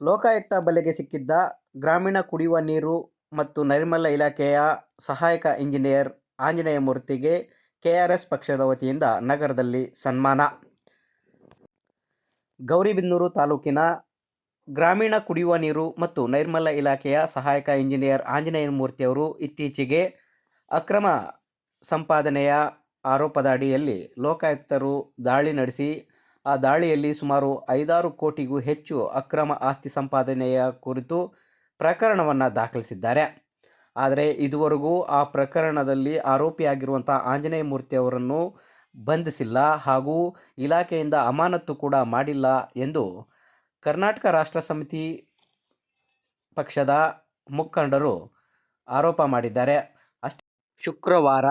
ಲೋಕಾಯುಕ್ತ ಬಲೆಗೆ ಸಿಕ್ಕಿದ್ದ ಗ್ರಾಮೀಣ ಕುಡಿಯುವ ನೀರು ಮತ್ತು ನೈರ್ಮಲ್ಯ ಇಲಾಖೆಯ ಸಹಾಯಕ ಇಂಜಿನಿಯರ್ ಆಂಜನೇಯ ಮೂರ್ತಿಗೆ ಕೆಆರ್ಎಸ್ ಪಕ್ಷದ ವತಿಯಿಂದ ನಗರದಲ್ಲಿ ಸನ್ಮಾನ. ಗೌರಿಬಿದನೂರು ತಾಲೂಕಿನ ಗ್ರಾಮೀಣ ಕುಡಿಯುವ ನೀರು ಮತ್ತು ನೈರ್ಮಲ್ಯ ಇಲಾಖೆಯ ಸಹಾಯಕ ಇಂಜಿನಿಯರ್ ಆಂಜನೇಯ ಮೂರ್ತಿಯವರು ಇತ್ತೀಚೆಗೆ ಅಕ್ರಮ ಸಂಪಾದನೆಯ ಆರೋಪದ ಅಡಿಯಲ್ಲಿ ಲೋಕಾಯುಕ್ತರು ದಾಳಿ ನಡೆಸಿ ಆ ದಾಳಿಯಲ್ಲಿ ಸುಮಾರು ಐದಾರು ಕೋಟಿಗೂ ಹೆಚ್ಚು ಅಕ್ರಮ ಆಸ್ತಿ ಸಂಪಾದನೆಯ ಕುರಿತು ಪ್ರಕರಣವನ್ನು ದಾಖಲಿಸಿದ್ದಾರೆ. ಆದರೆ ಇದುವರೆಗೂ ಆ ಪ್ರಕರಣದಲ್ಲಿ ಆರೋಪಿಯಾಗಿರುವಂಥ ಆಂಜನೇಯ ಮೂರ್ತಿ ಅವರನ್ನು ಬಂಧಿಸಿಲ್ಲ ಹಾಗೂ ಇಲಾಖೆಯಿಂದ ಅಮಾನತ್ತು ಕೂಡ ಮಾಡಿಲ್ಲ ಎಂದು ಕರ್ನಾಟಕ ರಾಷ್ಟ್ರ ಸಮಿತಿ ಪಕ್ಷದ ಮುಖಂಡರು ಆರೋಪ ಮಾಡಿದ್ದಾರೆ. ಅಷ್ಟೇ. ಶುಕ್ರವಾರ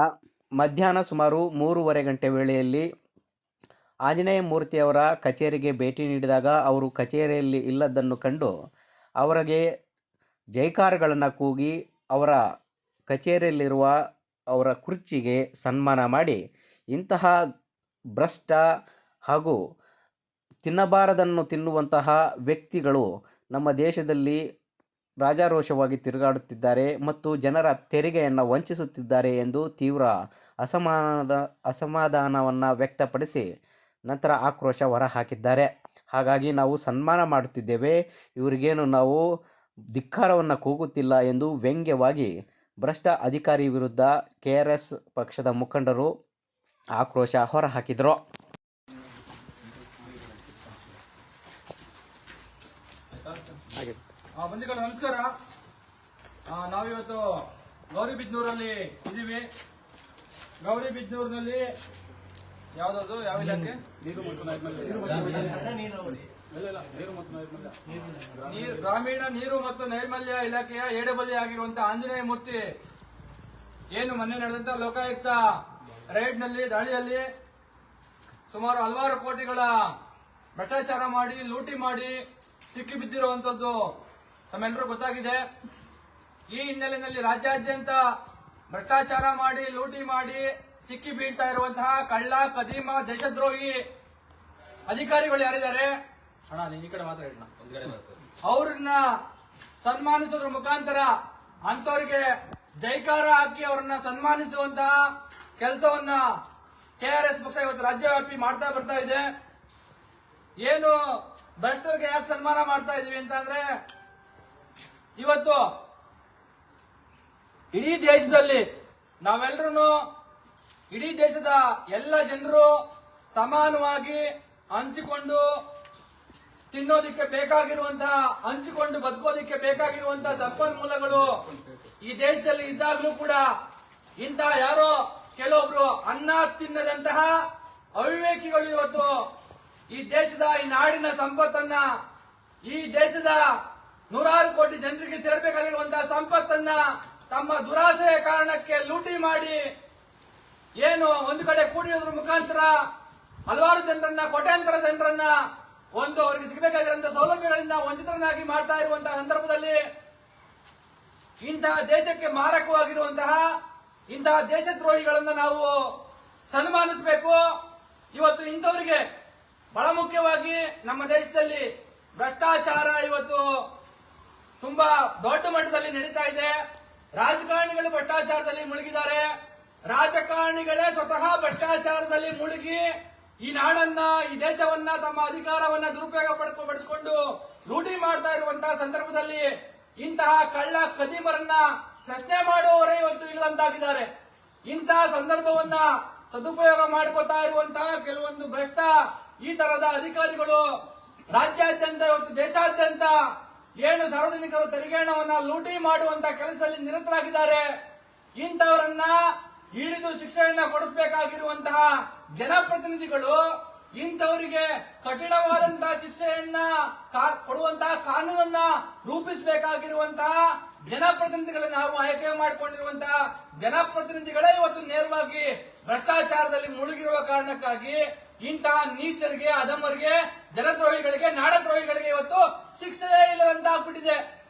ಮಧ್ಯಾಹ್ನ ಸುಮಾರು ಮೂರುವರೆ ಗಂಟೆ ವೇಳೆಯಲ್ಲಿ ಆಂಜನೇಯ ಮೂರ್ತಿಯವರ ಕಚೇರಿಗೆ ಭೇಟಿ ನೀಡಿದಾಗ ಅವರು ಕಚೇರಿಯಲ್ಲಿ ಇಲ್ಲದನ್ನು ಕಂಡು ಅವರಿಗೆ ಜೈಕಾರಗಳನ್ನು ಕೂಗಿ ಅವರ ಕಚೇರಿಯಲ್ಲಿರುವ ಅವರ ಕುರ್ಚಿಗೆ ಸನ್ಮಾನ ಮಾಡಿ ಇಂತಹ ಭ್ರಷ್ಟ ಹಾಗೂ ತಿನ್ನಬಾರದನ್ನು ತಿನ್ನುವಂತಹ ವ್ಯಕ್ತಿಗಳು ನಮ್ಮ ದೇಶದಲ್ಲಿ ರಾಜಾರೋಷವಾಗಿ ತಿರುಗಾಡುತ್ತಿದ್ದಾರೆ ಮತ್ತು ಜನರ ತೆರಿಗೆಯನ್ನು ವಂಚಿಸುತ್ತಿದ್ದಾರೆ ಎಂದು ತೀವ್ರ ಅಸಮಾನದ ಅಸಮಾಧಾನವನ್ನು ವ್ಯಕ್ತಪಡಿಸಿ ನಂತರ ಆಕ್ರೋಶ ಹೊರ ಹಾಕಿದ್ದಾರೆ ಹಾಗಾಗಿ ನಾವು ಸನ್ಮಾನ ಮಾಡುತ್ತಿದ್ದೇವೆ. ಇವರಿಗೇನು ನಾವು ಧಿಕ್ಕಾರವನ್ನು ಕೂಗುತ್ತಿಲ್ಲ ಎಂದು ವ್ಯಂಗ್ಯವಾಗಿ ಭ್ರಷ್ಟ ಅಧಿಕಾರಿ ವಿರುದ್ಧ ಕೆ ಆರ್ ಎಸ್ ಪಕ್ಷದ ಮುಖಂಡರು ಆಕ್ರೋಶ ಹೊರಹಾಕಿದರು. ಬಂಧುಗಳು, ನಮಸ್ಕಾರ. ನಾವಿವತ್ತು ಗೌರಿಬಿದ್ನೂರಲ್ಲಿ ಇದ್ದೀವಿ ಗೌರಿಬಿದ್ನೂರಿನಲ್ಲಿ ಯಾವ್ದದು? ಯಾವ ಇಲಾಖೆ? ನೀರು ಮತ್ತು ನೈರ್ಮಲ್ಯ. ನೀರು ಗ್ರಾಮೀಣ ನೀರು ಮತ್ತು ನೈರ್ಮಲ್ಯ. ಇಲಾಖೆಯ ಎಡಬದಿ ಆಗಿರುವಂತಹ ಆಂಜನೇಯ ಮೂರ್ತಿ. ಏನು ಮೊನ್ನೆ ನಡೆದಂತ ಲೋಕಾಯುಕ್ತ ರೈಡ್ನಲ್ಲಿ ದಾಳಿಯಲ್ಲಿ ಸುಮಾರು ಹಲವಾರು ಕೋಟಿಗಳ ಭ್ರಷ್ಟಾಚಾರ ಮಾಡಿ ಲೂಟಿ ಮಾಡಿ ಸಿಕ್ಕಿ ಬಿದ್ದಿರುವಂತದ್ದು ತಮ್ಮೆಲ್ಲರೂ ಗೊತ್ತಾಗಿದೆ. ಈ ಹಿನ್ನೆಲೆಯಲ್ಲಿ ರಾಜ್ಯಾದ್ಯಂತ ಭ್ರಷ್ಟಾಚಾರ ಮಾಡಿ ಲೂಟಿ ಮಾಡಿ ಸಿಕ್ಕಿ ಬೀಳ್ತಾ ಇರುವಂತಹ ಕಳ್ಳ ಕದೀಮ ದೇಶದ್ರೋಹಿ ಅಧಿಕಾರಿಗಳು ಯಾರಿದ್ದಾರೆ? ಅಣ್ಣ ನೀನ್ ಈ ಕಡೆ ಮಾತ್ರ ಹೇಳ ಅವ್ರನ್ನ ಸನ್ಮಾನಿಸೋದ್ರ ಮುಖಾಂತರ ಅಂತವ್ರಿಗೆ ಜೈಕಾರ ಹಾಕಿ ಅವ್ರನ್ನ ಸನ್ಮಾನಿಸುವಂತಹ ಕೆಲಸವನ್ನ ಎಸ್ ಪಕ್ಷ ಇವತ್ತು ರಾಜ್ಯವ್ಯಾಪಿ ಮಾಡ್ತಾ ಬರ್ತಾ ಇದೆ. ಏನು ಭ್ರಷ್ಟರಿಗೆ ಯಾಕೆ ಸನ್ಮಾನ ಮಾಡ್ತಾ ಇದೀವಿ ಅಂತ ಅಂದ್ರೆ ಇವತ್ತು ಇಡೀ ದೇಶದಲ್ಲಿ ನಾವೆಲ್ಲರೂ ಇಡೀ ದೇಶದ ಎಲ್ಲ ಜನರು ಸಮಾನವಾಗಿ ಹಂಚಿಕೊಂಡು ತಿನ್ನೋದಿಕ್ಕೆ ಬೇಕಾಗಿರುವಂತಹ, ಹಂಚಿಕೊಂಡು ಬದುಕೋದಿಕ್ಕೆ ಬೇಕಾಗಿರುವಂತಹ ಸಂಪನ್ಮೂಲಗಳು ಈ ದೇಶದಲ್ಲಿ ಇದ್ದಾಗಲೂ ಕೂಡ ಇಂತಹ ಯಾರೋ ಕೆಲವೊಬ್ರು ಅನ್ನ ತಿನ್ನದಂತಹ ಅವಿವೇಕಿಗಳು ಇವತ್ತು ಈ ದೇಶದ, ಈ ನಾಡಿನ ಸಂಪತ್ತನ್ನ, ಈ ದೇಶದ ನೂರಾರು ಕೋಟಿ ಜನರಿಗೆ ಸೇರ್ಬೇಕಾಗಿರುವಂತಹ ಸಂಪತ್ತನ್ನ ತಮ್ಮ ದುರಾಸೆಯ ಕಾರಣಕ್ಕೆ ಲೂಟಿ ಮಾಡಿ ಏನು ಒಂದು ಕಡೆ ಕೂಡಿರೋದ್ರ ಮುಖಾಂತರ ಹಲವಾರು ಜನರನ್ನ, ಕೋಟ್ಯಾಂತರ ಜನರನ್ನ ಒಂದು ಅವರಿಗೆ ಸಿಗಬೇಕಾಗಿರುವಂತಹ ಸೌಲಭ್ಯಗಳಿಂದ ವಂಚಿತರನ್ನಾಗಿ ಮಾಡ್ತಾ ಇರುವಂತಹ ಸಂದರ್ಭದಲ್ಲಿ ಇಂತಹ ದೇಶಕ್ಕೆ ಮಾರಕವಾಗಿರುವಂತಹ ಇಂತಹ ದೇಶದ್ರೋಹಿಗಳನ್ನ ನಾವು ಸನ್ಮಾನಿಸಬೇಕು. ಇವತ್ತು ಇಂಥವರಿಗೆ ಬಹಳ ಮುಖ್ಯವಾಗಿ ನಮ್ಮ ದೇಶದಲ್ಲಿ ಭ್ರಷ್ಟಾಚಾರ ಇವತ್ತು ತುಂಬಾ ದೊಡ್ಡ ಮಟ್ಟದಲ್ಲಿ ನಡೀತಾ ಇದೆ. ರಾಜಕಾರಣಿಗಳು ಭ್ರಷ್ಟಾಚಾರದಲ್ಲಿ ಮುಳುಗಿದ್ದಾರೆ. ರಾಜಕಾರಣಿಗಳೇ ಸ್ವತಃ ಭ್ರಷ್ಟಾಚಾರದಲ್ಲಿ ಮುಳುಗಿ ಈ ನಾಡನ್ನ, ಈ ದೇಶವನ್ನ, ತಮ್ಮ ಅಧಿಕಾರವನ್ನ ದುರುಪಯೋಗ ಪಡಿಸಿಕೊಂಡು ಲೂಟಿ ಮಾಡ್ತಾ ಇರುವಂತಹ ಸಂದರ್ಭದಲ್ಲಿ ಇಂತಹ ಕಳ್ಳ ಕದಿಮರನ್ನ ಪ್ರಶ್ನೆ ಮಾಡುವವರೇ ಇವತ್ತು ಇಲ್ಲದಂತಾಗಿದ್ದಾರೆ. ಇಂತಹ ಸಂದರ್ಭವನ್ನ ಸದುಪಯೋಗ ಮಾಡ್ಕೋತಾ ಇರುವಂತಹ ಕೆಲವೊಂದು ಭ್ರಷ್ಟ ಈ ತರದ ಅಧಿಕಾರಿಗಳು ರಾಜ್ಯಾದ್ಯಂತ ಇವತ್ತು ದೇಶಾದ್ಯಂತ ಏನು ಸಾರ್ವಜನಿಕರ ತೆರಿಗೆ ಹಣವನ್ನ ಲೂಟಿ ಮಾಡುವಂತ ಕೆಲಸದಲ್ಲಿ ನಿರತರಾಗಿದ್ದಾರೆ. ಇಂಥವರನ್ನ ಹಿಡಿದು ಶಿಕ್ಷೆಯನ್ನ ಕೊಡಿಸಬೇಕಾಗಿರುವಂತಹ ಜನಪ್ರತಿನಿಧಿಗಳು ಇಂಥವರಿಗೆ ಕಠಿಣವಾದಂತಹ ಶಿಕ್ಷೆಯನ್ನ ಕೊಡುವಂತಹ ಕಾನೂನನ್ನ ರೂಪಿಸಬೇಕಾಗಿರುವಂತಹ ಜನಪ್ರತಿನಿಧಿಗಳನ್ನ ನಾವು ಆಯ್ಕೆ ಮಾಡಿಕೊಂಡಿರುವಂತಹ ಜನಪ್ರತಿನಿಧಿಗಳೇ ಇವತ್ತು ನೇರವಾಗಿ ಭ್ರಷ್ಟಾಚಾರದಲ್ಲಿ ಮುಳುಗಿರುವ ಕಾರಣಕ್ಕಾಗಿ ಇಂತಹ ನೀಚರಿಗೆ, ಅಧಮರಿಗೆ, ಜನದ್ರೋಹಿಗಳಿಗೆ, ನಾಡದ್ರೋಹಿಗಳಿಗೆ ಇವತ್ತು ಶಿಕ್ಷೆಯೇ ಇಲ್ಲದಂತ ಆಗ್ಬಿಟ್ಟಿದೆ.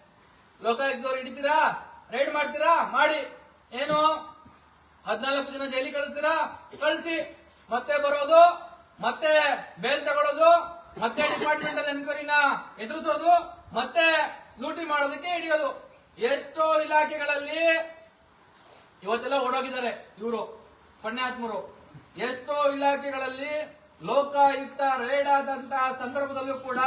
ಲೋಕಾಯುಕ್ತವ್ರು ಹಿಡಿತೀರಾ? ರೈಡ್ ಮಾಡ್ತೀರಾ? ಮಾಡಿ. ಏನು? ಹದಿನಾಲ್ಕು ದಿನ ಜೈಲಿ ಕಳಿಸ್ತೀರಾ? ಕಳಿಸಿ. ಮತ್ತೆ ಬರೋದು, ಮತ್ತೆ ಬೇಲ್ ತಗೊಳ್ಳೋದು ಮತ್ತೆ ಡಿಪಾರ್ಟ್ಮೆಂಟ್ ಅಲ್ಲಿ ಎನ್ಕ್ವೈರಿನ ಎದುರಿಸೋದು, ಮತ್ತೆ ಲೂಟಿ ಮಾಡೋದಕ್ಕೆ ಹಿಡಿಯೋದು. ಎಷ್ಟೋ ಇಲಾಖೆಗಳಲ್ಲಿ ಇವತ್ತೆಲ್ಲ ಓಡೋಗಿದ್ದಾರೆ ಇವರು, ಪುಣ್ಯಾತ್ಮರು. ಎಷ್ಟೋ ಇಲಾಖೆಗಳಲ್ಲಿ ಲೋಕಾಯುಕ್ತ ರೇಡ್ ಆದಂತಹ ಸಂದರ್ಭದಲ್ಲೂ ಕೂಡ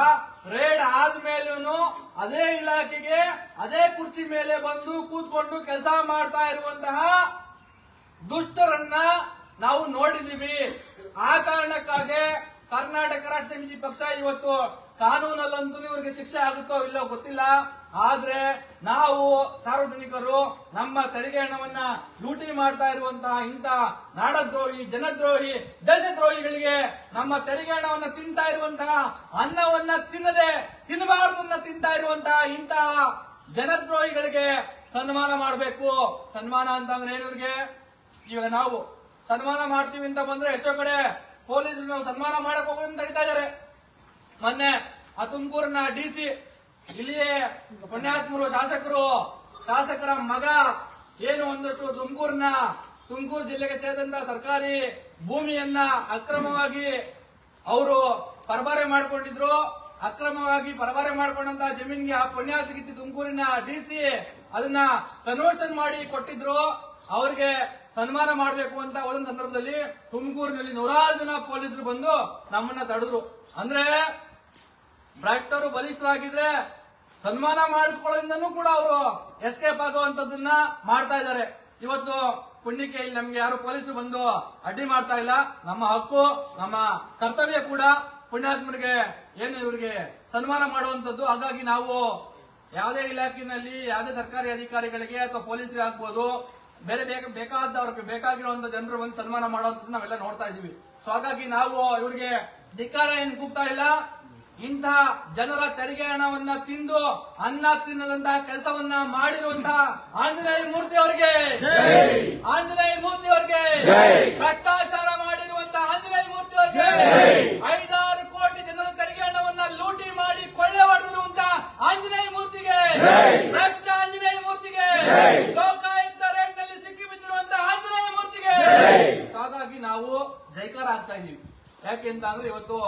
ರೇಡ್ ಆದ್ಮೇಲೂ ಅದೇ ಇಲಾಖೆಗೆ ಅದೇ ಕುರ್ಚಿ ಮೇಲೆ ಬಂದು ಕೂತ್ಕೊಂಡು ಕೆಲಸ ಮಾಡ್ತಾ ಇರುವಂತಹ ದುಷ್ಟರನ್ನ ನಾವು ನೋಡಿದೀವಿ. ಆ ಕಾರಣಕ್ಕಾಗಿ ಕರ್ನಾಟಕ ರಾಷ್ಟ್ರ ಸಮಿತಿ ಪಕ್ಷ ಇವತ್ತು ಕಾನೂನಲ್ಲಂತೂ ಇವರಿಗೆ ಶಿಕ್ಷೆ ಆಗುತ್ತೋ ಇಲ್ಲೋ ಗೊತ್ತಿಲ್ಲ. ಆದ್ರೆ ನಾವು ಸಾರ್ವಜನಿಕರು ನಮ್ಮ ತೆರಿಗೆ ಹಣವನ್ನ ಲೂಟಿ ಮಾಡ್ತಾ ಇರುವಂತಹ ಇಂತ ನಾಡದ್ರೋಹಿ, ಜನದ್ರೋಹಿ, ದೇಶದ್ರೋಹಿಗಳಿಗೆ ನಮ್ಮ ತೆರಿಗೆ ಹಣವನ್ನ ತಿಂತಾ ಇರುವಂತಹ ಅನ್ನವನ್ನ ತಿನ್ನದೆ ತಿನ್ನಬಾರದನ್ನ ತಿಂತಾ ಇರುವಂತಹ ಇಂತಹ ಜನದ್ರೋಹಿಗಳಿಗೆ ಸನ್ಮಾನ ಮಾಡಬೇಕು. ಸನ್ಮಾನ ಅಂತಂದ್ರೆ ಏನು ಇವ್ರಿಗೆ? ಇವಾಗ ನಾವು ಸನ್ಮಾನ ಮಾಡ್ತೀವಿ ಅಂತ ಬಂದ್ರೆ ಎಷ್ಟೋ ಕಡೆ ಪೊಲೀಸರು ಸನ್ಮಾನ ಮಾಡಕ್ ಹೋಗೋದು ಅಂತ ನಡೀತಾ ಇದಾರೆ ಮೊನ್ನೆ ಆ ತುಮಕೂರಿನ ಡಿ ಸಿ ಇಲ್ಲಿಯೇ ಪುಣ್ಯಾತ್ಮರು ಶಾಸಕರು, ಶಾಸಕರ ಮಗ, ಏನು ಒಂದಷ್ಟು ತುಮಕೂರಿನ, ತುಮಕೂರು ಜಿಲ್ಲೆಗೆ ಸೇರಿದಂತ ಸರ್ಕಾರಿ ಭೂಮಿಯನ್ನ ಅಕ್ರಮವಾಗಿ ಅವರು ಪರಬಾರೆ ಮಾಡಿಕೊಂಡಿದ್ರು. ಅಕ್ರಮವಾಗಿ ಪರಬಾರೆ ಮಾಡಿಕೊಂಡಂತ ಜಮೀನ್ಗೆ ಆ ಪುಣ್ಯಾತಿಗಿತ್ತಿ ತುಮಕೂರಿನ ಡಿ ಸಿ ಅದನ್ನ ಕನ್ವರ್ಷನ್ ಮಾಡಿ ಕೊಟ್ಟಿದ್ರು. ಅವ್ರಿಗೆ ಸನ್ಮಾನ ಮಾಡಬೇಕು ಅಂತ ಒಂದೊಂದು ಸಂದರ್ಭದಲ್ಲಿ ತುಮಕೂರಿನಲ್ಲಿ ನೂರಾರು ಜನ ಪೊಲೀಸರು ಬಂದು ನಮ್ಮನ್ನ ತಡೆದ್ರು. ಅಂದ್ರೆ ಭ್ರಷ್ಟರು ಬಲಿಷ್ಠರಾಗಿದ್ರೆ ಸನ್ಮಾನ ಮಾಡಿಸ್ಕೊಳ್ಳೋದ್ರಿಂದನೂ ಕೂಡ ಅವರು ಎಸ್ಕೇಪ್ ಆಗುವಂತದನ್ನ ಮಾಡ್ತಾ ಇದ್ದಾರೆ. ಇವತ್ತು ಪುಣ್ಯಕ್ಕೆ ಇಲ್ಲಿ ನಮ್ಗೆ ಯಾರು ಪೊಲೀಸರು ಬಂದು ಅಡ್ಡಿ ಮಾಡ್ತಾ ಇಲ್ಲ. ನಮ್ಮ ಹಕ್ಕು, ನಮ್ಮ ಕರ್ತವ್ಯ ಕೂಡ ಪುಣ್ಯಾತ್ಮರಿಗೆ ಏನು ಇವರಿಗೆ ಸನ್ಮಾನ ಮಾಡುವಂತದ್ದು. ಹಾಗಾಗಿ ನಾವು ಯಾವುದೇ ಇಲಾಖೆಯಲ್ಲಿ, ಯಾವುದೇ ಸರ್ಕಾರಿ ಅಧಿಕಾರಿಗಳಿಗೆ ಅಥವಾ ಪೊಲೀಸರಿಗೆ ಆಗ್ಬೋದು. ಬೇರೆ ಬೇಗ ಬೇಕಾದವ್ರಿಗೆ ಬೇಕಾಗಿರುವಂತ ಜನರು ಬಂದು ಸನ್ಮಾನ ಮಾಡುವಂತದ್ದು ನಾವೆಲ್ಲ ನೋಡ್ತಾ ಇದೀವಿ ಸೊ ಹಾಗಾಗಿ ನಾವು ಇವ್ರಿಗೆ ಧಿಕ್ಕಾರ ಏನ್ ಕೂಗ್ತಾ ಇಲ್ಲ. ಇಂತಹ ಜನರ ತೆರಿಗೆ ಹಣವನ್ನ ತಿಂದು ಅನ್ನ ತಿನ್ನದಂತಹ ಕೆಲಸವನ್ನ ಮಾಡಿರುವಂತಹ ಆಂಜನೇಯ ಮೂರ್ತಿ ಅವರಿಗೆ. ಆಂಜನೇಯ ಮೂರ್ತಿ ಅವರಿಗೆ. ಭ್ರಷ್ಟಾಚಾರ ಮಾಡಿರುವಂತಹ ಆಂಜನೇಯ ಮೂರ್ತಿ ಅವರಿಗೆ. ಐದಾರು ಕೋಟಿ ಜನರ ತೆರಿಗೆ ಹಣವನ್ನ ಲೂಟಿ ಮಾಡಿ ಕೊಳ್ಳೆ ಹೊಡೆದಿರುವಂತಹ ಆಂಜನೇಯ ಮೂರ್ತಿಗೆ. ಭ್ರಷ್ಟ ಆಂಜನೇಯ ಮೂರ್ತಿಗೆ ಲೋಕಾಯುಕ್ತ ರೇಟ್ನಲ್ಲಿ ಸಿಕ್ಕಿ ಬಿದ್ದಿರುವಂತಹ ಆಂಜನೇಯ ಮೂರ್ತಿಗೆ So ಹಾಗಾಗಿ ನಾವು ಜೈಕಾರ ಆಗ್ತಾ ಇದೀವಿ ಅಂತ ಅಂದ್ರೆ ಇವತ್ತು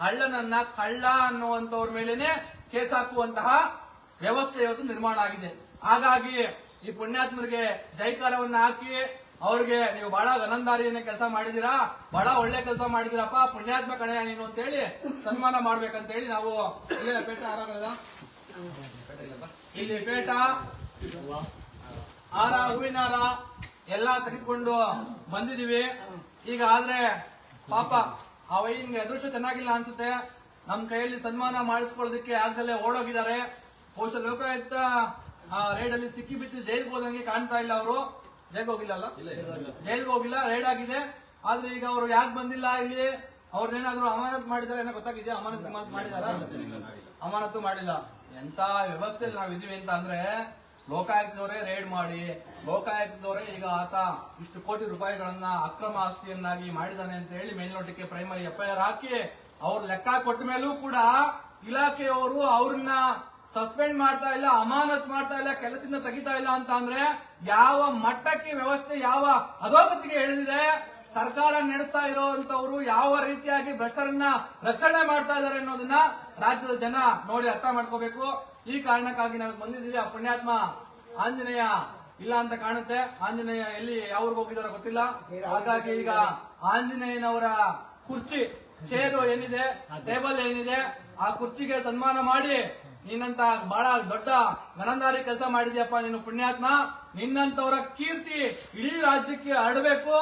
ಕಳ್ಳನನ್ನ ಕಳ್ಳ ಅನ್ನುವಂತವ್ರ ಮೇಲೆನೆ ಕೇಸ್ ಹಾಕುವಂತಹ ವ್ಯವಸ್ಥೆ ಇವತ್ತು ನಿರ್ಮಾಣ ಆಗಿದೆ. ಹಾಗಾಗಿ ಈ ಪುಣ್ಯಾತ್ಮರಿಗೆ ಜೈಕಾಲವನ್ನ ಹಾಕಿ ಅವ್ರಿಗೆ ನೀವು ಬಹಳ ಗನಂದಾರಿಯನ್ನ ಕೆಲಸ ಮಾಡಿದಿರಾ, ಬಹಳ ಒಳ್ಳೆ ಕೆಲಸ ಮಾಡಿದಿರಪ್ಪ, ಪುಣ್ಯಾತ್ಮ ಕಣೆ ನೀನು ಅಂತ ಹೇಳಿ ಸನ್ಮಾನ ಮಾಡ್ಬೇಕಂತ ಹೇಳಿ ನಾವು ಇಲ್ಲಿ ಪೇಟ ಆರಾಗಲ್ಲ ಇಲ್ಲಿ ಪೇಟ ಆರ ಹೂವಿನ ಹಾರ ಎಲ್ಲಾ ತೆಗೆದುಕೊಂಡು ಬಂದಿದೀವಿ ಈಗ ಆದ್ರೆ ಪಾಪ ಆ ವೈನ್ಗೆ ಅದೃಷ್ಟ ಚೆನ್ನಾಗಿಲ್ಲ ಅನ್ಸುತ್ತೆ. ನಮ್ ಕೈಯಲ್ಲಿ ಸನ್ಮಾನ ಮಾಡಿಸ್ಕೊಳ್ಳೋದಕ್ಕೆ ಆಗ್ದಲ್ಲೇ ಓಡೋಗಿದ್ದಾರೆ. ಬಹುಶಃ ಲೋಕಾಯುಕ್ತ ಆ ರೇಡ್ ಅಲ್ಲಿ ಸಿಕ್ಕಿ ಬಿದ್ದು ಜೈಲ್ಗೆ ಹೋದಂಗೆ ಕಾಣ್ತಾ ಇಲ್ಲ ಅವರು. ಜೈಲ್ಗೆ ಹೋಗಿಲ್ಲ ಅಲ್ಲ? ಜೈಲ್ಗೆ ಹೋಗಿಲ್ಲ ರೇಡ್ ಆಗಿದೆ. ಆದ್ರೆ ಈಗ ಅವರು ಯಾಕೆ ಬಂದಿಲ್ಲ ಇಲ್ಲಿ? ಅವ್ರನ್ನೇನಾದ್ರು ಅಮಾನತ್ ಮಾಡಿದಾರೆ ಏನೋ ಗೊತ್ತಾಗಿದೆ ಅಮಾನತ್ ಮಾಡಿದಾರ? ಅಮಾನತು ಮಾಡಿಲ್ಲ. ಎಂತ ವ್ಯವಸ್ಥೆಯಲ್ಲಿ ನಾವ್ ಇದೀವಿ ಅಂತ ಅಂದ್ರೆ ಲೋಕಾಯುಕ್ತದವರೇ ರೇಡ್ ಮಾಡಿ ಲೋಕಾಯುಕ್ತದವರೇ ಈಗ ಆತ ಇಷ್ಟು ಕೋಟಿ ರೂಪಾಯಿಗಳನ್ನ ಅಕ್ರಮ ಆಸ್ತಿಯನ್ನಾಗಿ ಮಾಡಿದಾನೆ ಅಂತ ಹೇಳಿ ಮೇಲ್ನೋಟಕ್ಕೆ ಪ್ರೈಮರಿ ಎಫ್ಐಆರ್ ಹಾಕಿ ಅವ್ರು ಲೆಕ್ಕ ಕೊಟ್ಟ ಮೇಲೂ ಕೂಡ ಇಲಾಖೆಯವರು ಅವ್ರನ್ನ ಸಸ್ಪೆಂಡ್ ಮಾಡ್ತಾ ಇಲ್ಲ, ಅಮಾನತ್ ಮಾಡ್ತಾ ಇಲ್ಲ ಕೆಲಸದಿಂದ ತೆಗಿತಾ ಇಲ್ಲ ಅಂತ ಅಂದ್ರೆ ಯಾವ ಮಟ್ಟಕ್ಕೆ ವ್ಯವಸ್ಥೆ, ಯಾವ ಅಧೋಗತಿಗೆ ಎಳೆದಿದೆ ಸರ್ಕಾರ ನಡೆಸ್ತಾ ಇರುವಂತವರು ಯಾವ ರೀತಿಯಾಗಿ ಭ್ರಷ್ಟರನ್ನ ರಕ್ಷಣೆ ಮಾಡ್ತಾ ಇದ್ದಾರೆ ಅನ್ನೋದನ್ನ ರಾಜ್ಯದ ಜನ ನೋಡಿ ಅರ್ಥ ಮಾಡ್ಕೋಬೇಕು. ಈ ಕಾರಣಕ್ಕಾಗಿ ನಾವು ಬಂದಿದ್ದೀವಿ. ಆ ಪುಣ್ಯಾತ್ಮ ಆಂಜನೇಯ ಇಲ್ಲ ಅಂತ ಕಾಣುತ್ತೆ. ಆಂಜನೇಯ ಎಲ್ಲಿ ಯಾವ ಊರಿಗೆ ಹೋಗಿದಾರೋ ಗೊತ್ತಿಲ್ಲ. ಹಾಗಾಗಿ ಈಗ ಆಂಜನೇಯನವರ ಕುರ್ಚಿ ಚೇರು ಏನಿದೆ ಟೇಬಲ್ ಏನಿದೆ ಆ ಕುರ್ಚಿಗೆ ಸನ್ಮಾನ ಮಾಡಿ ನಿನ್ನಂತ ಬಹಳ ದೊಡ್ಡ ಮನಂದಾರಿ ಕೆಲಸ ಮಾಡಿದ್ಯಪ್ಪ ನೀನು ಪುಣ್ಯಾತ್ಮ. ನಿನ್ನಂತವರ ಕೀರ್ತಿ ಇಡೀ ರಾಜ್ಯಕ್ಕೆ ಹರಡಬೇಕು.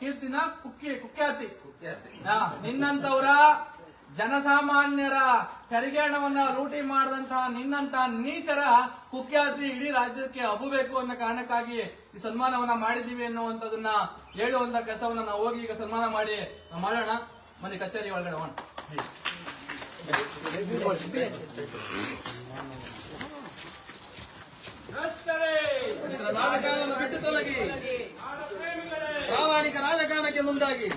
ಕೀರ್ತಿನ ಕುಕ್ಕಿ ಕುಖ್ಯಾತಿ. ಹಾ, ನಿನ್ನಂತವರ ಜನಸಾಮಾನ್ಯರ ತೆರಿಗೆ ಹಣವನ್ನ ಲೂಟಿ ಮಾಡಿದಂತಹ ನಿನ್ನಂತ ನೀಚರ ಕುಖ್ಯಾತಿ ಇಡೀ ರಾಜ್ಯಕ್ಕೆ ಹಬ್ಬಬೇಕು ಅನ್ನೋ ಕಾರಣಕ್ಕಾಗಿ ಈ ಸನ್ಮಾನವನ್ನ ಮಾಡಿದೀವಿ ಅನ್ನುವಂಥದನ್ನ ಹೇಳುವಂತ ಕೆಲಸವನ್ನ ನಾವು ಹೋಗಿ ಈಗ ಸನ್ಮಾನ ಮಾಡಿ ನಾವು ಮಾಡೋಣ. ಮನೆ ಕಚೇರಿ ಒಳಗಡೆ ಹೋಣ ರಾಜಕಾರಣವನ್ನು ಬಿಟ್ಟು ತೊಲಗಿ. ಪ್ರಾಮಾಣಿಕ ರಾಜಕಾರಣಕ್ಕೆ ಮುಂದಾಗಿ.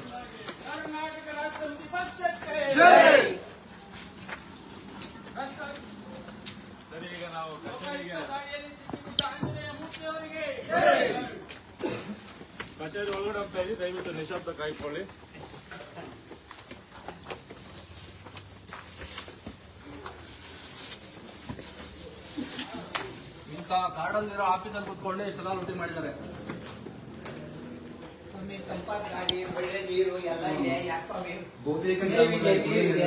ಸರಿ ಈಗ ನಾವು ಆಂಜನೇಯ ಕಚೇರಿ ಒಳಗಡೆ ಅಂತ ಇದ್ದೀವಿ ದಯವಿಟ್ಟು ನಿಶಬ್ದ ಕಾಯ್ಕೊಳ್ಳಿ ಇಂಥ ಕಾರ್ಡಲ್ಲಿರೋ ಆಫೀಸಲ್ಲಿ ಕುತ್ಕೊಂಡೆ ಇಷ್ಟೆಲ್ಲ ಲೂಟಿ ಮಾಡಿದ್ದಾರೆ. ತಮ್ಮ ತಂಪಾದ ಗಾಡಿ ಒಳ್ಳೆ ಬಹುತೇಕ.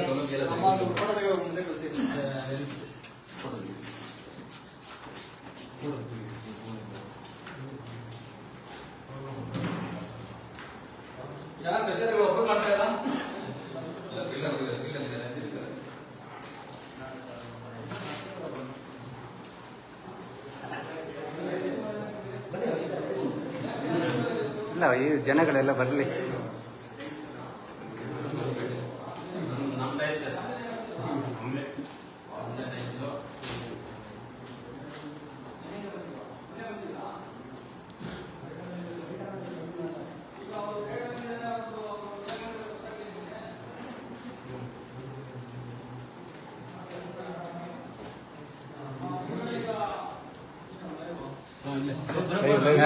ಸೌಲಭ್ಯ ಎಲ್ಲ. ಯಾರು ಒಬ್ಬರು ಮಾಡ್ತಾ ಇಲ್ಲ? ಇಲ್ಲ ಈ ಜನಗಳೆಲ್ಲ ಬರಲಿ.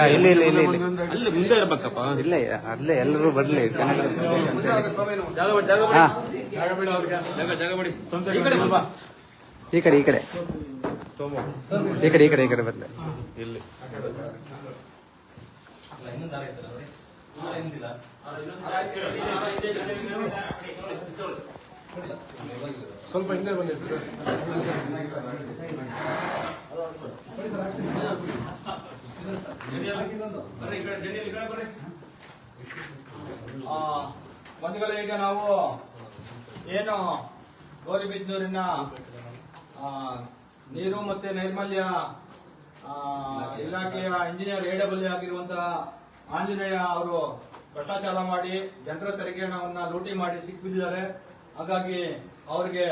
ಇಲ್ಲಿ ಇಲ್ಲ ಇಲ್ಲ ಇಲ್ಲಿ ಅಲ್ಲಿ ಮುಂದೆ ಇರ್ಬೇಕಪ್ಪ. ಇಲ್ಲ ಅಲ್ಲೇ ಎಲ್ಲರೂ ಬರಲಿ ಚೆನ್ನಾಗಿ ಬರ್ಲಿ ಅಂತ ಹೇಳಿ. ಜಾಗ ಬಿಡಿ, ಜಾಗ ಬಿಡಿ. ಜಾಗ ಬಿಡಿ ಅವ್ರಿಗೆ. ಜಾಗ ಜಾಗ ಬಿಡಿ. ಈ ಕಡೆ ಈ ಕಡೆ ಈ ಕಡೆ. ಈ ಕಡೆ ಈ ಕಡೆ ಬರ್ಲಿ. ಇಲ್ಲಿ. ಸ್ವಲ್ಪ ಹಿಂದೆ ಬಂಧುಗಳೇ ಈಗ ನಾವು ಏನು ಗೌರಿಬಿದ್ನೂರಿನ ನೀರು ಮತ್ತೆ ನೈರ್ಮಲ್ಯ ಇಲಾಖೆಯ ಇಂಜಿನಿಯರ್ ಎ ಡಬ್ಲ್ಯೂ ಆಗಿರುವಂತಹ ಆಂಜನೇಯ ಅವರು ಭ್ರಷ್ಟಾಚಾರ ಮಾಡಿ ಜನರ ತೆರಿಗೆ ಹಣವನ್ನ ಲೂಟಿ ಮಾಡಿ ಸಿಕ್ಕಿದ್ದಾರೆ ಹಾಗಾಗಿ ಅವರಿಗೆ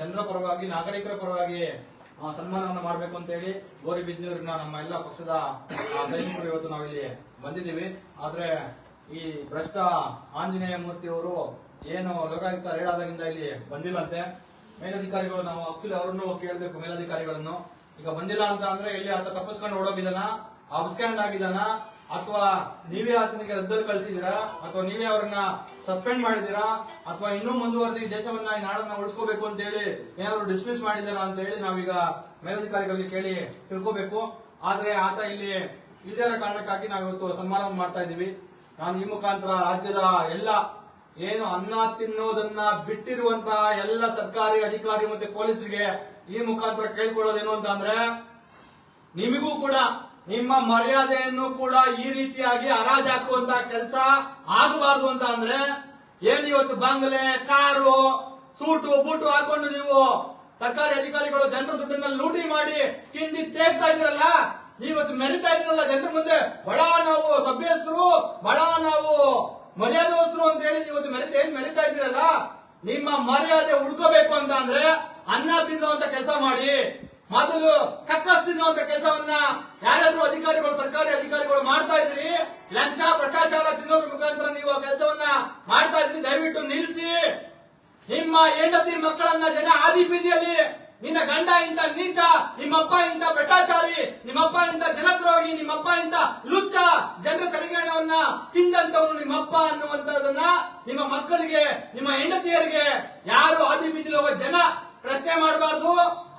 ಜನರ ಪರವಾಗಿ, ನಾಗರಿಕರ ಪರವಾಗಿ ಸನ್ಮಾನವನ್ನು ಮಾಡಬೇಕು ಅಂತ ಹೇಳಿ ಗೌರಿಬಿದನೂರಿನ ನಮ್ಮ ಎಲ್ಲ ಪಕ್ಷದ ಸೈನಿಕರು ಇವತ್ತು ನಾವಿಲ್ಲಿ ಬಂದಿದ್ದೀವಿ. ಆದ್ರೆ ಈ ಭ್ರಷ್ಟ ಆಂಜನೇಯ ಮೂರ್ತಿ ಅವರು ಏನು ಲೋಕಾಯುಕ್ತ ರೇಡಾದಾಗಿಂದ ಇಲ್ಲಿ ಬಂದಿಲ್ಲಂತೆ. ಮೇಲಧಿಕಾರಿಗಳು ನಾವು ಆಕ್ಚುಲಿ ಅವರನ್ನು ಕೇಳಬೇಕು ಮೇಲಧಿಕಾರಿಗಳನ್ನು. ಈಗ ಬಂದಿಲ್ಲ ಅಂತ ಅಂದ್ರೆ ಇಲ್ಲಿ ಆತ ತಪ್ಪಿಸ್ಕೊಂಡು ಓಡೋಗಿದಾನ ಅಬ್ಸ್ಕ್ಯಾಂಡ್ ಆಗಿದಾನ ಅಥವಾ ನೀವೇ ಆತನಿಗೆ ರದ್ದಲ್ಲಿ ಕಳಿಸಿದೀರಾ ಅಥವಾ ನೀವೇ ಅವ್ರನ್ನ ಸಸ್ಪೆಂಡ್ ಮಾಡಿದೀರಾ ಅಥವಾ ಇನ್ನೂ ಮುಂದುವರೆದು ಈ ದೇಶವನ್ನ, ಈ ನಾಡನ್ನ ಉಳಿಸ್ಕೋಬೇಕು ಅಂತ ಹೇಳಿ ಏನಾದ್ರು ಡಿಸ್ಮಿಸ್ ಮಾಡಿದಾರಾ ಅಂತ ಹೇಳಿ ನಾವೀಗ ಮೇಲಧಿಕಾರಿಗಳಿಗೆ ಕೇಳಿ ತಿಳ್ಕೋಬೇಕು. ಆದ್ರೆ ಆತ ಇಲ್ಲಿ ಇದರ ಕಾರಣಕ್ಕಾಗಿ ನಾವು ಇವತ್ತು ಸನ್ಮಾನವನ್ನು ಮಾಡ್ತಾ ಇದ್ದೀವಿ. ನಾನು ಈ ಮುಖಾಂತರ ರಾಜ್ಯದ ಎಲ್ಲ ಏನು ಅನ್ನ ತಿನ್ನೋದನ್ನ ಬಿಟ್ಟಿರುವಂತಹ ಎಲ್ಲ ಸರ್ಕಾರಿ ಅಧಿಕಾರಿ ಮತ್ತೆ ಪೊಲೀಸರಿಗೆ ಈ ಮುಖಾಂತರ ಕೇಳ್ಕೊಳ್ಳೋದೇನು ಅಂತ ಅಂದ್ರೆ ನಿಮಗೂ ಕೂಡ ನಿಮ್ಮ ಮರ್ಯಾದೆಯನ್ನು ಕೂಡ ಈ ರೀತಿಯಾಗಿ ಹರಾಜಾಕುವಂತ ಕೆಲಸ ಆಗಬಾರದು ಅಂತ ಅಂದ್ರೆ ಏನು ಇವತ್ತು ಬಂಗಲೆ, ಕಾರು, ಸೂಟು, ಬೂಟು ಹಾಕೊಂಡು ನೀವು ಸರ್ಕಾರಿ ಅಧಿಕಾರಿಗಳು ಜನರ ದುಡ್ಡನ್ನ ಲೂಟಿ ಮಾಡಿ ತಿಂಡಿ ತೇಗ್ತಾ ಇದ್ರಲ್ಲ ನೀವತ್ತು ಮೆರಿತಾ ಇದ್ರಲ್ಲ ಜನರ ಮುಂದೆ? ಬಡ ನಾವು ಸಭ್ಯಸ್ಥರು ಬಡ ನಾವು ಮರ್ಯಾದೋಸ್ತರು ಅಂತ ಹೇಳಿ ಇವತ್ತು ಮೆರಿತ, ಏನ್ ಮೆರಿತಾ ಇದ್ದೀರಲ್ಲ? ನಿಮ್ಮ ಮರ್ಯಾದೆ ಉಳ್ಕೋಬೇಕು ಅಂತ ಅಂದ್ರೆ ಅನ್ನ ತಿನ್ನುವಂತ ಕೆಲಸ ಮಾಡಿ. ಮೊದಲು ಕಕ್ಕಸ್ ತಿನ್ನುವಂತ ಕೆಲಸವನ್ನ ಯಾರಾದ್ರೂ ಅಧಿಕಾರಿಗಳು, ಸರ್ಕಾರಿ ಅಧಿಕಾರಿಗಳು ಮಾಡ್ತಾ ಇದ್ರಿ, ಲಂಚ, ಭ್ರಷ್ಟಾಚಾರ ತಿನ್ನೋದ್ರ ಮುಖಾಂತರ ನೀವು ಆ ಕೆಲಸವನ್ನ ಮಾಡ್ತಾ ಇದ್ರಿ, ದಯವಿಟ್ಟು ನಿಲ್ಲಿಸಿ. ನಿಮ್ಮ ಹೆಂಡತಿ ಮಕ್ಕಳನ್ನ ಜನ ಆದಿ ಬೀದಿಯಲ್ಲಿ ನಿನ್ನ ಗಂಡ ಇಂತ ನೀಚ, ನಿಮ್ಮಪ್ಪ ಇಂತ ಭ್ರಷ್ಟಾಚಾರಿ, ನಿಮ್ಮಪ್ಪ ಇಂತ ಜನದ್ರೋಹಿ, ನಿಮ್ಮಪ್ಪ ಇಂತ ಲುಚ್ಚ ಜನರ ತೆರಿಗೆಣವನ್ನ ತಿಂದಂತವನು ನಿಮ್ಮಪ್ಪ ಅನ್ನುವಂತದನ್ನ ನಿಮ್ಮ ಮಕ್ಕಳಿಗೆ, ನಿಮ್ಮ ಹೆಂಡತಿಯರಿಗೆ ಯಾರು ಆದಿ ಬೀದಿಲಿ ಹೋಗೋ ಜನ ಪ್ರಶ್ನೆ ಮಾಡಬಾರ್ದು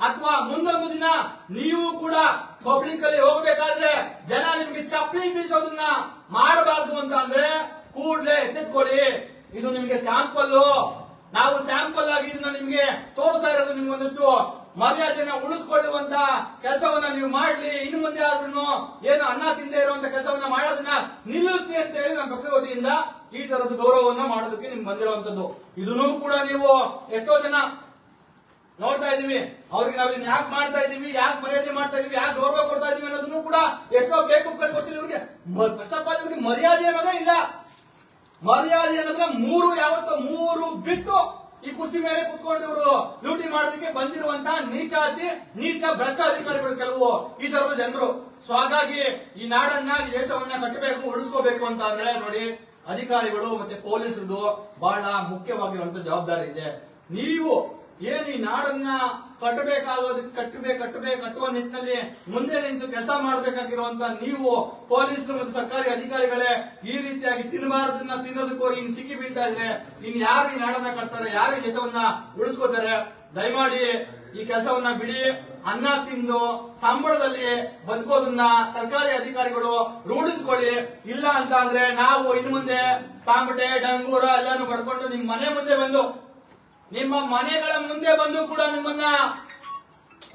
ಅಥವಾ ಮುಂದೊಂದು ದಿನ ನೀವು ಕೂಡ ಪಬ್ಲಿಕ್ ಅಲ್ಲಿ ಹೋಗ್ಬೇಕಾದ್ರೆ ಜನ ನಿಮ್ಗೆ ಚಪ್ಪಲಿ ಬೀಸೋದನ್ನ ಮಾಡಬಾರ್ದು ಅಂತ ಅಂದ್ರೆ ಕೂಡ್ಲೆ ಎಚ್ಚೆತ್ಕೊಳ್ಳಿ ಇದು ನಿಮ್ಗೆ ಸ್ಯಾಂಪಲ್ ನಾವು ಸ್ಯಾಂಪಲ್ ಆಗಿ ಇದನ್ನ ನಿಮ್ಗೆ ತೋರ್ತಾ ಇರೋದು ನಿಮ್ಗೆ ಒಂದಷ್ಟು ಮರ್ಯಾದೆನ ಉಳಿಸ್ಕೊಳ್ಳುವಂತ ಕೆಲಸವನ್ನ ನೀವು ಮಾಡ್ಲಿ. ಇನ್ನು ಮುಂದೆ ಆದ್ರೂ ಏನು ಅನ್ನ ತಿಂದೇ ಇರುವಂತ ಕೆಲಸವನ್ನ ಮಾಡೋದನ್ನ ನಿಲ್ಲಿಸಿ ಅಂತ ಹೇಳಿ ನಮ್ಮ ಪಕ್ಷದ ವತಿಯಿಂದ ಈ ತರದ ಗೌರವವನ್ನ ಮಾಡೋದಕ್ಕೆ ನಿಮ್ಗೆ ಬಂದಿರುವಂತದ್ದು. ಇದನ್ನು ಕೂಡ ನೀವು ಎಷ್ಟೋ ಜನ ನೋಡ್ತಾ ಇದೀವಿ ಅವ್ರಿಗೆ ನಾವು ಇದನ್ನ ಯಾಕೆ ಮಾಡ್ತಾ ಇದೀವಿ ಯಾಕೆ ಮರ್ಯಾದೆ ಮಾಡ್ತಾ ಇದೀವಿ ಯಾಕೆ ಗೌರವ ಕೊಡ್ತಾ ಇದೀವಿ ಅನ್ನೋದನ್ನು ಕೂಡ ಎಷ್ಟೋ ಬೇಕು ಗೊತ್ತಿಲ್ಲ ಇವ್ರಿಗೆ. ಫಸ್ಟ್ ಆಫ್ ಆಲ್ ಮರ್ಯಾದೆ ಅನ್ನೋದೇ ಇಲ್ಲ. ಮರ್ಯಾದೆ ಅನ್ನೋದ್ರೆ ಮೂರು, ಯಾವತ್ತೋ ಮೂರು ಬಿಟ್ಟು ಈ ಕುರ್ಚಿ ಮೇಲೆ ಕುತ್ಕೊಂಡು ಇವರು ಡ್ಯೂಟಿ ಮಾಡೋದಕ್ಕೆ ಬಂದಿರುವಂತ ನೀಚಾತಿ, ನೀಚ ಭ್ರಷ್ಟ ಅಧಿಕಾರಿಗಳು ಕೆಲವು ಈ ತರದ ಜನರು. ಸೊ ಹಾಗಾಗಿ ಈ ನಾಡನ್ನ ದೇಶವನ್ನ ಕಟ್ಟಬೇಕು, ಉಳಿಸ್ಕೋಬೇಕು ಅಂತ ಅಂದ್ರೆ ನೋಡಿ, ಅಧಿಕಾರಿಗಳು ಮತ್ತೆ ಪೊಲೀಸರದು ಬಹಳ ಮುಖ್ಯವಾಗಿರುವಂತ ಜವಾಬ್ದಾರಿ ಇದೆ. ನೀವು ಏನು ಈ ನಾಡನ್ನ ಕಟ್ಟಬೇಕಾಗೋದಕ್ಕೆ ಕಟ್ಟಬೇಕು ಕಟ್ಟಬೇಕು ಕಟ್ಟುವ ನಿಟ್ಟಿನಲ್ಲಿ ಮುಂದೆ ನಿಂತು ಕೆಲಸ ಮಾಡಬೇಕಾಗಿರುವಂತ ನೀವು ಪೊಲೀಸರು ಮತ್ತು ಸರ್ಕಾರಿ ಅಧಿಕಾರಿಗಳೇ ಈ ರೀತಿಯಾಗಿ ತಿನ್ನಬಾರದನ್ನ ತಿನ್ನೋದಕ್ಕೋಗಿ ಇನ್ ಸಿಕ್ಕಿ ಬೀಳ್ತಾ ಇದ್ರೆ ಇನ್ ಯಾರು ಈ ನಾಡನ್ನ ಕಟ್ತಾರೆ, ಯಾರು ಈ ದೇಶವನ್ನ ಉಳಿಸ್ಕೋತಾರೆ, ದಯಮಾಡಿ ಈ ಕೆಲಸವನ್ನ ಬಿಡಿ. ಅನ್ನ ತಿಂದು ಸಂಬಳದಲ್ಲಿ ಬದುಕೋದನ್ನ ಸರ್ಕಾರಿ ಅಧಿಕಾರಿಗಳು ರೂಢಿಸ್ಕೊಳ್ಳಿ. ಇಲ್ಲ ಅಂತ ಅಂದ್ರೆ ನಾವು ಇನ್ನು ಮುಂದೆ ತಾಂಬಟೆ ಡಂಗೂರ ಎಲ್ಲಾನು ಪಡ್ಕೊಂಡು ನಿಮ್ ಮನೆ ಮುಂದೆ ಬಂದು ನಿಮ್ಮ ಮನೆಗಳ ಮುಂದೆ ಬಂದು ಕೂಡ ನಿಮ್ಮನ್ನ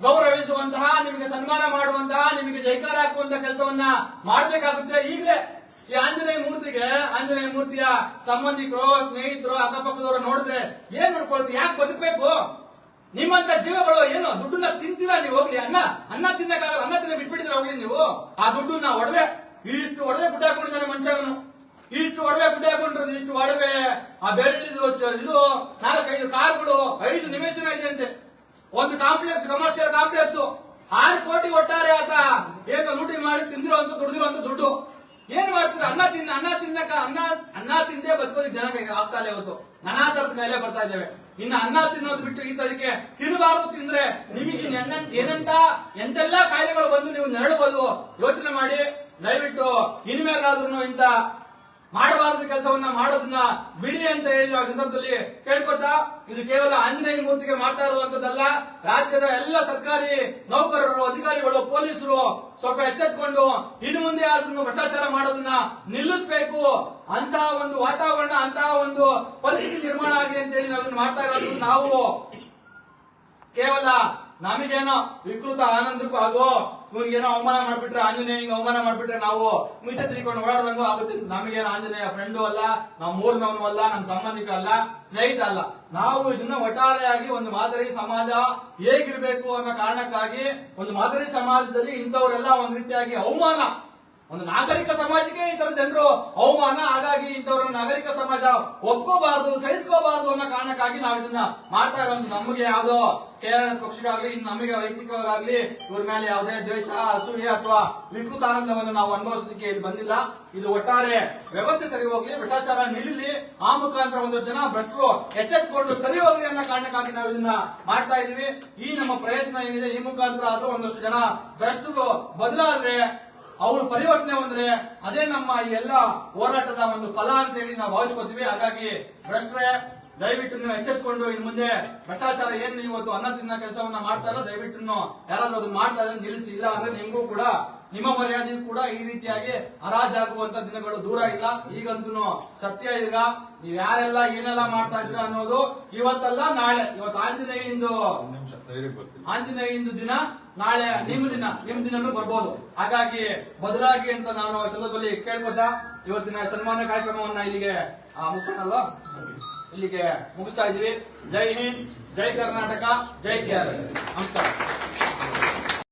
ಗೌರವಿಸುವಂತಹ, ನಿಮಗೆ ಸನ್ಮಾನ ಮಾಡುವಂತಹ, ನಿಮಗೆ ಜೈಕಾರ ಹಾಕುವಂತಹ ಕೆಲಸವನ್ನ ಮಾಡಬೇಕಾಗುತ್ತೆ. ಈಗಲೇ ಈ ಆಂಜನೇಯ ಮೂರ್ತಿಗೆ, ಆಂಜನೇಯ ಮೂರ್ತಿಯ ಸಂಬಂಧಿಕರು, ಸ್ನೇಹಿತರು, ಅಕ್ಕಪಕ್ಕದವರು ನೋಡಿದ್ರೆ ಏನ್ ನೋಡ್ಕೊಳ್ತೀವಿ ಯಾಕೆ ಬದುಕಬೇಕು? ನಿಮ್ಮಂತ ಜೀವಗಳು ಏನು? ದುಡ್ಡನ್ನ ತಿಂತೀರಾ ನೀವು ಹೋಗ್ಲಿ? ಅನ್ನ ಅನ್ನ ತಿನ್ನಕ್ಕಾಗಲ್ಲ, ಅನ್ನ ತಿನ್ನ ಬಿಟ್ಬಿಟ್ಟಿದ್ರೆ ಹೋಗ್ಲಿ ನೀವು? ಆ ದುಡ್ಡನ್ನ ಒಡವೆ, ಇಷ್ಟು ಒಡವೆ ಗುಡ್ಡ ಹಾಕೊಂಡಿದ್ದಾನೆ ಮನುಷ್ಯನು ಇಷ್ಟು ಒಡವೆ ಗುಡ್ಡೆ ಹಾಕೊಂಡಿರೋದು ಇಷ್ಟು ಒಡವೆ, ಆ ಬೆಲ್ಟ್ ಇದು ಇದು ನಾಲ್ಕೈದು ಕಾರ್ಗಳು, ಐದು ನಿವೇಶನ ಇದೆ ಅಂತೆ ಒಂದು ಕಾಂಪ್ಲೆಕ್ಸ್ ಕಮರ್ಷಿಯಲ್ ಕಾಂಪ್ಲೆಕ್ಸ್ ಆರು ಕೋಟಿ ಒಟ್ಟಾರೆ ಆತ ಏನು ಲೂಟಿ ಮಾಡಿ ತಿಂದಿರುವಂತ, ದುಡ್ದಿರುವಂತ ದುಡ್ಡು. ಏನ್ ಮಾಡ್ತೀರ? ಅನ್ನ ತಿನ್ನ ಅನ್ನ ತಿನ್ನಕ, ಅನ್ನ ಅನ್ನ ತಿಂದೇ ಬದುಕೋದಿಕ್ಕೆ ಜನ ಆಗ್ತಾ ಇಲ್ಲ ಇವತ್ತು. ನಾನಾ ತರದ ಮೇಲೆ ಬರ್ತಾ ಇದ್ದೇವೆ. ಇನ್ನು ಅನ್ನ ತಿನ್ನೋದು ಬಿಟ್ಟು ಈ ತರಕ್ಕೆ ತಿನ್ನಬಾರದು ತಿಂದ್ರೆ ನಿಮಗೆ ಏನಂತ, ಎಂತೆಲ್ಲಾ ಕಾಯಿಲೆಗಳು ಬಂದು ನೀವು ನೆರಳಬಹುದು. ಯೋಚನೆ ಮಾಡಿ, ದಯವಿಟ್ಟು ಇನ್ಮೇಲಾದ್ರೂ ಇಂತ ಮಾಡಬಾರದು ಕೆಲಸವನ್ನ ಮಾಡೋದನ್ನ ಬಿಡಿ ಅಂತ ಹೇಳಿ ಆ ಸಂದರ್ಭದಲ್ಲಿ ಕೇಳ್ಕೊತಾ, ಇದು ಕೇವಲ ಆಂಜನೇಯ ಮೂರ್ತಿಗೆ ಮಾಡ್ತಾ ಇರುವಂತದ್ದಲ್ಲ. ರಾಜ್ಯದ ಎಲ್ಲ ಸರ್ಕಾರಿ ನೌಕರರು, ಅಧಿಕಾರಿಗಳು, ಪೊಲೀಸರು ಸ್ವಲ್ಪ ಎಚ್ಚೆತ್ಕೊಂಡು ಇನ್ನು ಮುಂದೆ ಆದ್ರೂ ಭ್ರಷ್ಟಾಚಾರ ಮಾಡೋದನ್ನ ನಿಲ್ಲಿಸಬೇಕು. ಅಂತಹ ಒಂದು ವಾತಾವರಣ ಅಂತಹ ಒಂದು ಪರಿಸ್ಥಿತಿ ನಿರ್ಮಾಣ ಆಗಿದೆ ಅಂತ ಹೇಳಿ ನಾವು ಮಾಡ್ತಾ ಇರೋದು. ನಾವು ಕೇವಲ ನಮಗೇನೋ ವಿಕೃತ ಆನಂದಕ್ಕೂ ಆಗೋ ಇವ್ನಿಗೇನೋ ಅವಮಾನ ಮಾಡ್ಬಿಟ್ರೆ ಆಂಜನೇಯ ಹಿಂಗ್ ಅವಮಾನ ಮಾಡ್ಬಿಟ್ರೆ ನಾವು ಮುಂಚೆ ತಿರ್ಕೊಂಡು ಓಡಾಡ್ದಂಗೂ ಆಗುತ್ತೆ. ನಮಗೇನು ಆಂಜನೇಯ ಫ್ರೆಂಡು ಅಲ್ಲ ನಾವು ಮೂರ್ನವನು ಅಲ್ಲ ನಮ್ಮ ಸಂಬಂಧಿಕ ಅಲ್ಲ, ಸ್ನೇಹಿತ ಅಲ್ಲ. ನಾವು ಇದನ್ನ ಒಟ್ಟಾರೆಯಾಗಿ ಒಂದು ಮಾದರಿ ಸಮಾಜ ಹೇಗಿರ್ಬೇಕು ಅನ್ನೋ ಕಾರಣಕ್ಕಾಗಿ ಒಂದು ಮಾದರಿ ಸಮಾಜದಲ್ಲಿ ಇಂಥವರೆಲ್ಲ ಒಂದ್ ರೀತಿಯಾಗಿ ಅವಮಾನ. ಒಂದು ನಾಗರಿಕ ಸಮಾಜಕ್ಕೆ ಈ ತರ ಜನರು ಅವಮಾನ ಹಾಗಾಗಿ ಇಂಥವ್ರ ನಾಗರಿಕ ಸಮಾಜ ಒಪ್ಕೋಬಾರದು, ಸಹಿಸ್ಕೋಬಾರದು ಅನ್ನೋ ಕಾರಣಕ್ಕಾಗಿ ನಾವು ಇದನ್ನ ಮಾಡ್ತಾ ಇರೋದು. ನಮಗೆ ಯಾವ್ದೋ ಕೆ ಆರ್ ಎಸ್ ಪಕ್ಷಕ್ಕಾಗ್ಲಿ ನಮಗೆ ವೈಯಕ್ತಿಕವಾಗ್ಲಿ ಇವ್ರ ಮೇಲೆ ಯಾವುದೇ ದ್ವೇಷ, ಅಸೂಯೆ ಅಥವಾ ವಿಕೃತ ಆನಂದವನ್ನು ನಾವು ಅನುಭವಿಸೋದಕ್ಕೆ ಇಲ್ಲಿ ಬಂದಿಲ್ಲ. ಇದು ಒಟ್ಟಾರೆ ವ್ಯವಸ್ಥೆ ಸರಿ ಹೋಗ್ಲಿ, ಭ್ರಷ್ಟಾಚಾರ ನಿಲ್ಲಿ ಆ ಮುಖಾಂತರ ಒಂದು ಜನ ಭ್ರಷ್ಟರು ಎಚ್ಚೆತ್ಕೊಂಡು ಸರಿ ಹೋಗ್ಲಿ ಅನ್ನೋ ಕಾರಣಕ್ಕಾಗಿ ನಾವು ಇದನ್ನ ಮಾಡ್ತಾ ಇದೀವಿ. ಈ ನಮ್ಮ ಪ್ರಯತ್ನ ಏನಿದೆ, ಈ ಮುಖಾಂತರ ಆದ್ರೂ ಒಂದಷ್ಟು ಜನ ಭ್ರಷ್ಟರು ಬದಲಾದ್ರೆ ಅವರು ಪರಿವರ್ತನೆ ಹೊಂದ್ರೆ ಅದೇ ನಮ್ಮ ಈ ಎಲ್ಲ ಹೋರಾಟದ ಒಂದು ಫಲ ಅಂತ ಹೇಳಿ ನಾವು ಭಾವಿಸ್ಕೊತೀವಿ ಹಾಗಾಗಿ ಭ್ರಷ್ಟರೇ ದಯವಿಟ್ಟು ನೀವು ಎಚ್ಚೆತ್ಕೊಂಡು ಇನ್ ಮುಂದೆ ಭ್ರಷ್ಟಾಚಾರ ಏನ್ ಇವತ್ತು ಅನ್ನ ತಿನ್ನ ಕೆಲಸವನ್ನ ಮಾಡ್ತಾರೋ ದಯವಿಟ್ಟು ಯಾರಾದ್ರೂ ಅದನ್ನ ಮಾಡ್ತಾ ಇದ್ರೆ ನಿಲ್ಲಿಸಿ. ಇಲ್ಲ ಅಂದ್ರೆ ನಿಮಗೂ ಕೂಡ ನಿಮ್ಮ ಮರ್ಯಾದೆ ಕೂಡ ಈ ರೀತಿಯಾಗಿ ಹರಾಜಾಗುವಂತ ದಿನಗಳು ದೂರ ಇಲ್ಲ. ಈಗಂತೂ ಸತ್ಯ ಈಗ. ನೀವು ಯಾರೆಲ್ಲ ಏನೆಲ್ಲ ಮಾಡ್ತಾ ಇದ್ರ ಅನ್ನೋದು ಇವತ್ತಲ್ಲ ನಾಳೆ ಇವತ್ತು ಆಂಜನೇಯ ಇಂದು ಆಂಜನೇಯ ಇಂದು ದಿನ. ನಾಳೆ ನಿಮ್ಮ ದಿನ, ನಿಮ್ಮ ದಿನನೂ ಬರ್ಬೋದು. ಹಾಗಾಗಿ ಬದಲಾಗಿ ಅಂತ ನಾನು ಸಂದರ್ಭದಲ್ಲಿ ಕೇಳ್ಕೊತಾ ಇವತ್ತಿನ ಸನ್ಮಾನ ಕಾರ್ಯಕ್ರಮವನ್ನ ಇಲ್ಲಿಗೆ ಮುಗಿಸೋಣಲ್ವಾ ಇಲ್ಲಿಗೆ ಮುಗಿಸ್ತಾ ಇದೀವಿ ಜೈ ಹಿಂದ್, ಜೈ ಕರ್ನಾಟಕ, ಜೈ ಕೆ ನಮಸ್ಕಾರ.